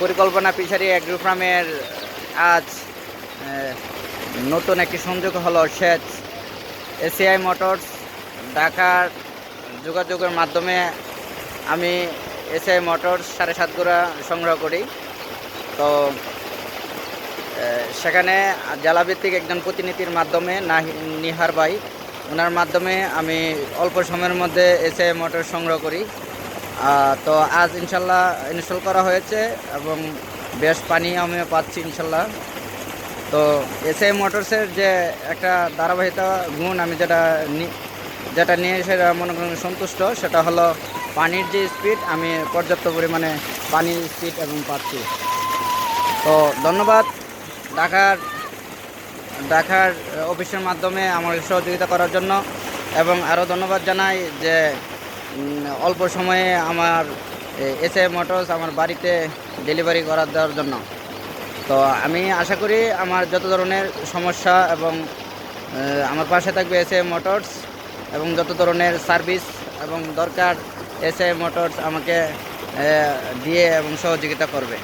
পরিকল্পনা পিছারি অ্যাগ্রো ফার্মের আজ নতুন একটি সংযোগ হলো সেচ, এসিআই মোটরস, ঢাকার যোগাযোগের মাধ্যমে আমি এসিআই মোটরস সাড়ে সাত গোড়া সংগ্রহ করি। তো সেখানে জেলাভিত্তিক একজন প্রতিনিধির মাধ্যমে নাহি- নিহার ভাই ওনার মাধ্যমে আমি অল্প সময়ের মধ্যে এসে মোটর সংগ্রহ করি। তো আজ ইনশাল্লাহ ইনস্টল করা হয়েছে এবং বেশ পানি আমি পাচ্ছি ইনশাল্লাহ। তো এসে মোটরসের যে একটা ধারাবাহিকতা গুণ আমি যেটা যেটা নিয়ে সেটা মনে করেন সন্তুষ্ট, সেটা হলো পানির যে স্পিড আমি পর্যাপ্ত পরিমাণে পানির স্পিড এবং পাচ্ছি। তো ধন্যবাদ। ঢাকার ঢাকার অফিসের মাধ্যমে আমাকে সহযোগিতা করার জন্য এবং আরও ধন্যবাদ জানাই যে অল্প সময়ে আমার এস এ মোটরস আমার বাড়িতে ডেলিভারি করার দেওয়ার জন্য। তো আমি আশা করি আমার যত ধরনের সমস্যা এবং আমার পাশে থাকবে এস এ মোটরস এবং যত ধরনের সার্ভিস এবং দরকার এস এ মোটরস আমাকে দিয়ে এবং সহযোগিতা করবে।